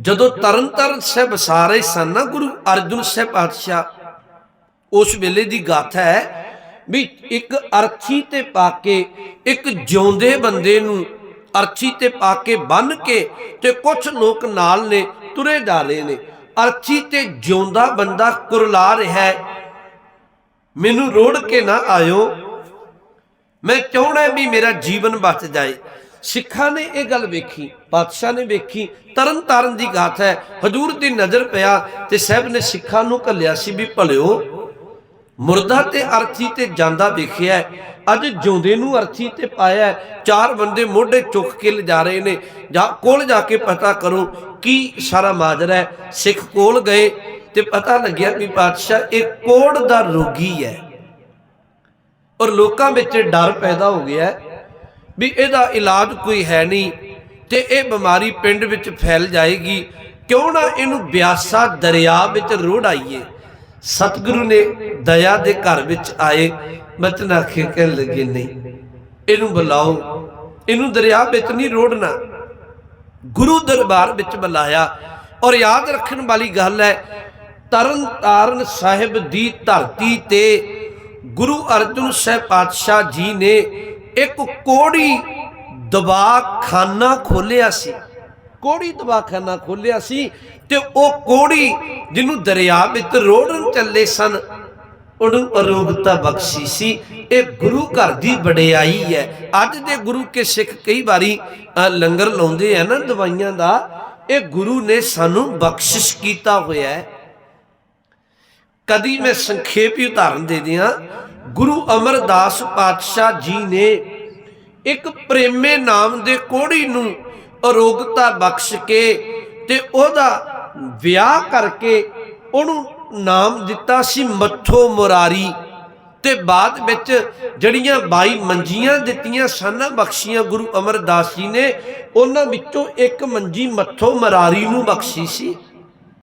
ਜਦੋਂ ਤਰਨਤਾਰਨ ਸਾਹਿਬ ਸਾਰੇ ਸਨ ਨਾ, ਗੁਰੂ ਅਰਜਨ ਸਾਹਿਬ ਪਾਤਸ਼ਾਹ ਉਸ ਵੇਲੇ ਦੀ ਗਾਥਾ ਹੈ ਵੀ ਇੱਕ ਅਰਥੀ ਤੇ ਪਾ ਕੇ, ਇੱਕ ਜਿਉਂਦੇ ਬੰਦੇ ਨੂੰ ਅਰਥੀ ਤੇ ਪਾ ਕੇ ਬੰਨ ਕੇ ਤੇ ਕੁਝ ਲੋਕ ਨਾਲ ਨੇ, ਤੁਰੇ ਜਾ ਰਹੇ ਨੇ। ਅਰਥੀ ਤੇ ਜਿਉਂਦਾ ਬੰਦਾ ਕੁਰਲਾ ਰਿਹਾ ਹੈ। ਮੈਨੂੰ ਰੋੜ ਕੇ ਨਾ ਆਇਓ। ਮੈਂ ਚਾਹਣਾ ਵੀ ਮੇਰਾ ਜੀਵਨ ਬਚ ਜਾਏ। ਸਿੱਖਾਂ ਨੇ ਇਹ ਗੱਲ ਵੇਖੀ ਪਾਤਸ਼ਾਹ ਨੇ ਵੇਖੀ ਤਰਨ ਤਾਰਨ ਦੀ ਗਾਥ ਹੈ, ਹਜੂਰ ਦੀ ਨਜ਼ਰ ਪਿਆ ਤੇ ਸਾਹਿਬ ਨੇ ਸਿੱਖਾਂ ਨੂੰ ਕੱਲਿਆ ਸੀ ਵੀ ਭਲਿਓ, ਮੁਰਦਾ ਤੇ ਅਰਥੀ ਤੇ ਜਾਂਦਾ ਵੇਖਿਆ ਅੱਜ ਜਿਉਂਦੇ ਨੂੰ ਅਰਥੀ ਤੇ ਪਾਇਆ ਚਾਰ ਬੰਦੇ ਮੋਢੇ ਚੁੱਕ ਕੇ ਲਿਜਾ ਰਹੇ ਨੇ, ਜਾ ਕੋਲ ਜਾ ਕੇ ਪਤਾ ਕਰੋ ਕੀ ਸਾਰਾ ਮਾਜਰਾ ਹੈ, ਸਿੱਖ ਕੋਲ ਗਏ ਤੇ ਪਤਾ ਲੱਗਿਆ ਵੀ ਪਾਤਸ਼ਾਹ ਇਹ ਕੋੜ ਦਾ ਰੋਗੀ ਹੈ। ਔਰ ਲੋਕਾਂ ਵਿੱਚ ਡਰ ਪੈਦਾ ਹੋ ਗਿਆ ਹੈ ਵੀ ਇਹਦਾ ਇਲਾਜ ਕੋਈ ਹੈ ਨਹੀਂ ਤੇ ਇਹ ਬਿਮਾਰੀ ਪਿੰਡ ਵਿੱਚ ਫੈਲ ਜਾਏਗੀ। ਕਿਉਂ ਨਾ ਇਹਨੂੰ ਬਿਆਸਾ ਦਰਿਆ ਵਿੱਚ ਰੋੜ ਆਈਏ। ਸਤਿਗੁਰੂ ਨੇ ਦਇਆ ਦੇ ਘਰ ਵਿੱਚ ਆਏ। ਬਚਨ ਕਹਿਣ ਲੱਗੇ, ਨਹੀਂ, ਇਹਨੂੰ ਬੁਲਾਓ। ਇਹਨੂੰ ਦਰਿਆ ਵਿੱਚ ਨਹੀਂ ਰੋੜਨਾ। ਗੁਰੂ ਦਰਬਾਰ ਵਿੱਚ ਬੁਲਾਇਆ। ਔਰ ਯਾਦ ਰੱਖਣ ਵਾਲੀ ਗੱਲ ਹੈ, ਤਰਨ ਤਾਰਨ ਸਾਹਿਬ ਦੀ ਧਰਤੀ ਤੇ ਗੁਰੂ ਅਰਜਨ ਸਾਹਿਬ ਪਾਤਸ਼ਾਹ ਜੀ ਨੇ ਇੱਕ ਕੋੜੀ ਦਵਾਖਾਨਾ ਖੋਲਿਆ ਸੀ। ਕੋੜੀ ਦਵਾਖਾਨਾ ਖੋਲਿਆ ਸੀ ਤੇ ਉਹ ਕੋੜੀ ਜਿਹਨੂੰ ਦਰਿਆ ਵਿੱਚ ਰੋੜਨ ਚੱਲੇ ਸਨ ਉਹਨੂੰ ਅਰੋਗਤਾ ਬਖਸ਼ੀ ਸੀ। ਇਹ ਗੁਰੂ ਘਰ ਦੀ ਵਡਿਆਈ ਹੈ। ਅੱਜ ਦੇ ਗੁਰੂ ਕੇ ਸਿੱਖ ਕਈ ਵਾਰੀ ਅ, ਲੰਗਰ ਲਾਉਂਦੇ ਆ ਨਾ ਦਵਾਈਆਂ ਦਾ ਇਹ ਗੁਰੂ ਨੇ ਸਾਨੂੰ ਬਖਸ਼ਿਸ਼ ਕੀਤਾ ਹੋਇਆ ਹੈ। ਕਦੀ ਮੈਂ ਸੰਖੇਪ ਹੀ ਉਦਾਹਰਨ ਦੇ ਦਿਆਂ ਗੁਰੂ ਅਮਰਦਾਸ ਪਾਤਸ਼ਾਹ ਜੀ ਨੇ ਇੱਕ ਪ੍ਰੇਮੇ ਨਾਮ ਦੇ ਕੋੜੀ ਨੂੰ ਅਰੋਗਤਾ ਬਖਸ਼ ਕੇ ਤੇ ਉਹਦਾ ਵਿਆਹ ਕਰਕੇ ਉਹਨੂੰ ਨਾਮ ਦਿੱਤਾ ਸੀ ਮੱਥੋ ਮੁਰਾਰੀ। ਤੇ ਬਾਅਦ ਵਿੱਚ ਜਿਹੜੀਆਂ 22 ਮੰਜੀਆਂ ਦਿੱਤੀਆਂ ਸਨ, ਬਖਸ਼ੀਆਂ ਗੁਰੂ ਅਮਰਦਾਸ ਜੀ ਨੇ, ਉਹਨਾਂ ਵਿੱਚੋਂ ਇੱਕ ਮੰਜੀ ਮੱਥੋ ਮੁਰਾਰੀ ਨੂੰ ਬਖਸ਼ੀ ਸੀ।